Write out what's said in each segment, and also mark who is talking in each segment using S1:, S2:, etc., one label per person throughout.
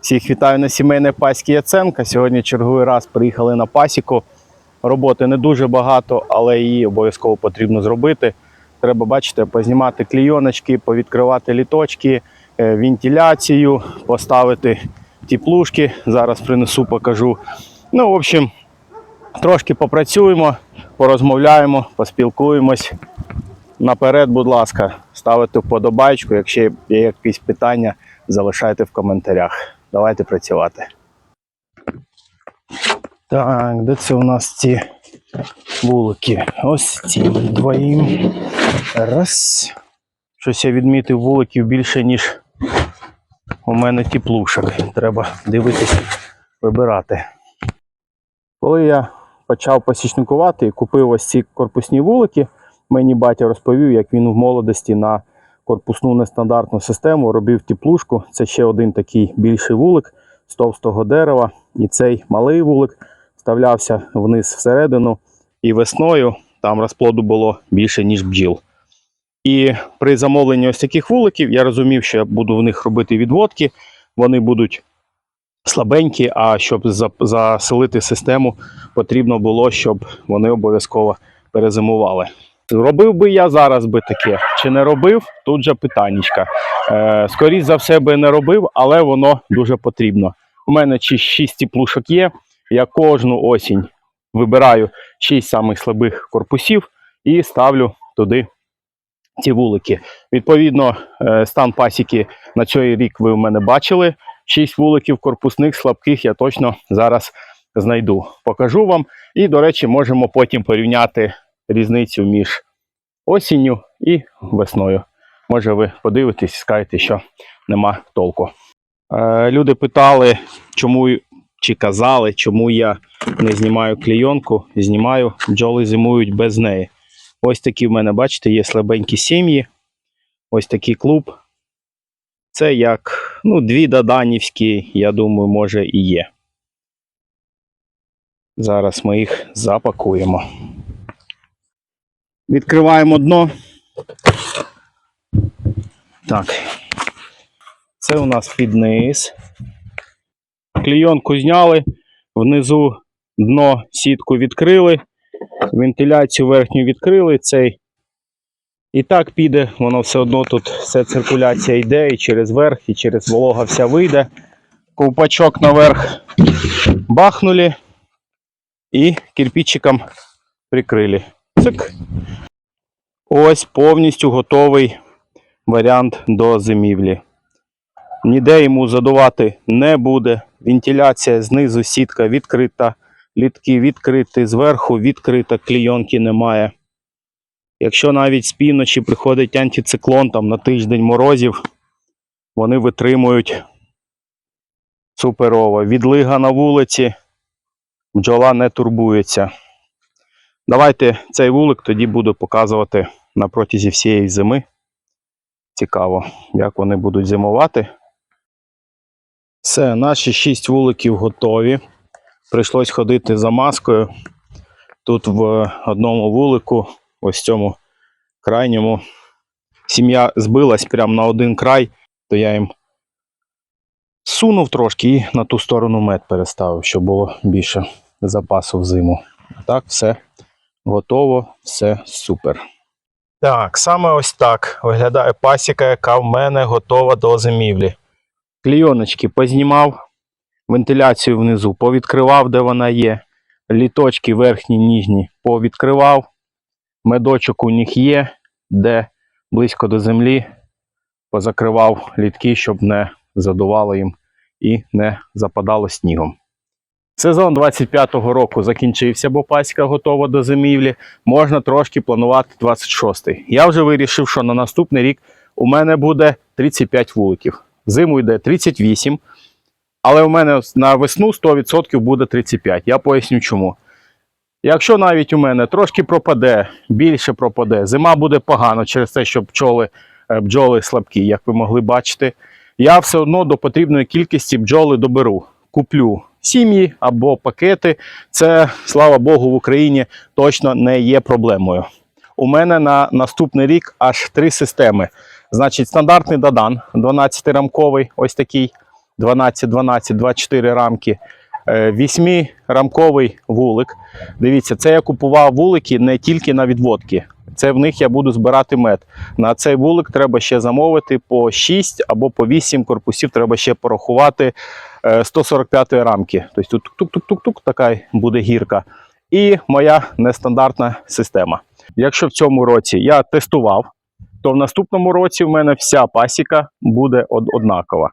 S1: Всіх вітаю на сімейне паськи Яценка. Сьогодні черговий раз приїхали на пасіку. Роботи не дуже багато, але її обов'язково потрібно зробити. Треба, бачите, познімати клійоночки, повідкривати літочки, е, вентиляцію, поставити теплушки. Зараз принесу, покажу. Ну, в общем, трошки попрацюємо, порозмовляємо, поспілкуємось. Наперед, будь ласка, ставте вподобайку. Якщо є якісь питання, залишайте в коментарях. Давайте працювати. Так, де це у нас ці вулики? Ось ці двоїм. Раз. Щось я відмітив вуликів більше, ніж у мене теплушок. Треба дивитися, вибирати. Коли я почав посічникувати і купив ось ці корпусні вулики, мені батя розповів, як він в молодості на корпусну нестандартну систему робив теплушку. Це ще один такий більший вулик з товстого дерева. І цей малий вулик вставлявся вниз всередину. І весною там розплоду було більше, ніж бджіл. І при замовленні ось таких вуликів я розумів, що я буду в них робити відводки. Вони будуть слабенькі, а щоб заселити систему, потрібно було, щоб вони обов'язково перезимували. Робив би я зараз би таке, чи не робив, тут же питаннячка. Е, скоріше за все би не робив, але воно дуже потрібно. У мене чи 6 теплушок є. Я кожну осінь вибираю 6 самих слабих корпусів і ставлю туди ці вулики. Відповідно, е, стан пасіки на цей рік ви в мене бачили. 6 вуликів корпусних слабких я точно зараз знайду. Покажу вам. І, до речі, можемо потім порівняти різницю між осінню і весною. Може, ви подивитесь і скажете, що нема толку. Е, люди питали, чому чи казали, чому я не знімаю клейонку. Знімаю, бджоли зимують без неї. Ось такі в мене, бачите, є слабенькі сім'ї. Ось такий клуб. Це як ну, дві доданівські, я думаю, може і є. Зараз ми їх запакуємо. Відкриваємо дно. Так. Це у нас під низ. Клійонку зняли, внизу дно сітку відкрили, вентиляцію верхню відкрили. Цей і так піде, воно все одно тут вся циркуляція йде і через верх, і через волога вся вийде. Ковпачок наверх бахнули і кирпичиком прикрили. Цик. Ось повністю готовий варіант до зимівлі. Ніде йому задувати не буде. Вентиляція знизу сітка відкрита, літки відкриті, зверху відкрита, клійонки немає. Якщо навіть з півночі приходить антициклон там на тиждень морозів, вони витримують суперово. Відлига на вулиці, бджола не турбується. Давайте цей вулик тоді буду показувати на протязі всієї зими. Цікаво, як вони будуть зимувати. Все, наші 6 вуликів готові. Прийшлось ходити за маскою. Тут в одному вулику, ось цьому крайньому, сім'я збилась прямо на один край, то я їм сунув трошки і на ту сторону мед переставив, щоб було більше запасу в зиму. Так, все готово, все супер. Так, саме ось так виглядає пасіка, яка в мене готова до зимівлі. Клійоночки познімав, вентиляцію внизу повідкривав, де вона є. Літочки верхні, ніжні повідкривав. Медочок у них є, де близько до землі позакривав літки, щоб не задувало їм і не западало снігом. Сезон 25-го року закінчився, бо пасіка готова до зимівлі. Можна трошки планувати 26-й. Я вже вирішив, що на наступний рік у мене буде 35 вуликів. Зиму йде 38, але у мене на весну 100% буде 35. Я поясню чому. Якщо навіть у мене трошки пропаде, більше пропаде, зима буде погано через те, що пчоли, е, бджоли слабкі, як ви могли бачити, я все одно до потрібної кількості бджоли доберу. Куплю сім'ї або пакети. Це, слава Богу, в Україні точно не є проблемою. У мене на наступний рік аж три системи. Значить, стандартний Дадан 12-рамковий, ось такий. 12-12, 24 рамки. 8-рамковий вулик. Дивіться, це я купував вулики не тільки на відводки. Це в них я буду збирати мед. На цей вулик треба ще замовити по 6 або по 8 корпусів. Треба ще порахувати е, 145 рамки. Тобто тут тук-тук-тук-тук така буде гірка. І моя нестандартна система. Якщо в цьому році я тестував, то в наступному році в мене вся пасіка буде однакова.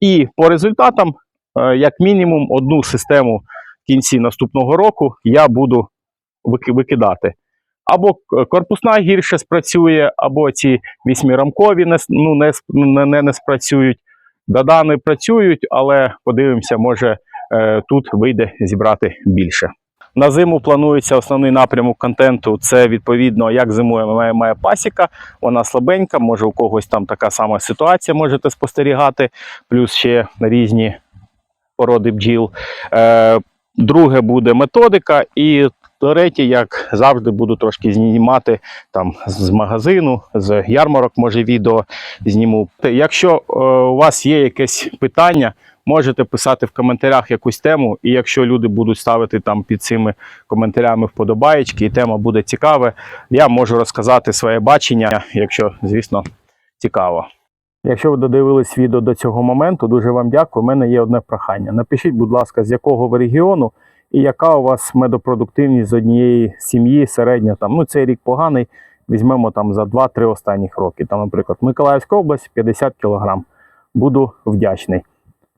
S1: І по результатам, е, як мінімум, одну систему в кінці наступного року я буду викидати. Або корпусна гірше спрацює, або ці вісьмирамкові не, ну, не, не, не, не спрацюють. Дадани працюють, але подивимося, може е, тут вийде зібрати більше. На зиму планується основний напрямок контенту. Це відповідно, як зимує моя, моя пасіка. Вона слабенька, може у когось там така сама ситуація, можете спостерігати, плюс ще різні породи бджіл. Е, друге буде методика, і третє, як завжди, буду трошки знімати там з магазину, з ярмарок, може, відео зніму. Якщо е, у вас є якесь питання, можете писати в коментарях якусь тему, і якщо люди будуть ставити там під цими коментарями вподобаєчки, і тема буде цікава, я можу розказати своє бачення, якщо, звісно, цікаво. Якщо ви додивились відео до цього моменту, дуже вам дякую. У мене є одне прохання. Напишіть, будь ласка, з якого ви регіону і яка у вас медопродуктивність з однієї сім'ї середня. Там, ну, цей рік поганий. Візьмемо там за 2-3 останніх роки. Там, наприклад, Миколаївська область 50 кг. Буду вдячний.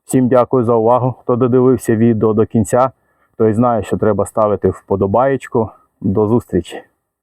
S1: Всім дякую за увагу. Хто додивився відео до кінця, той знає, що треба ставити вподобаєчку. До зустрічі!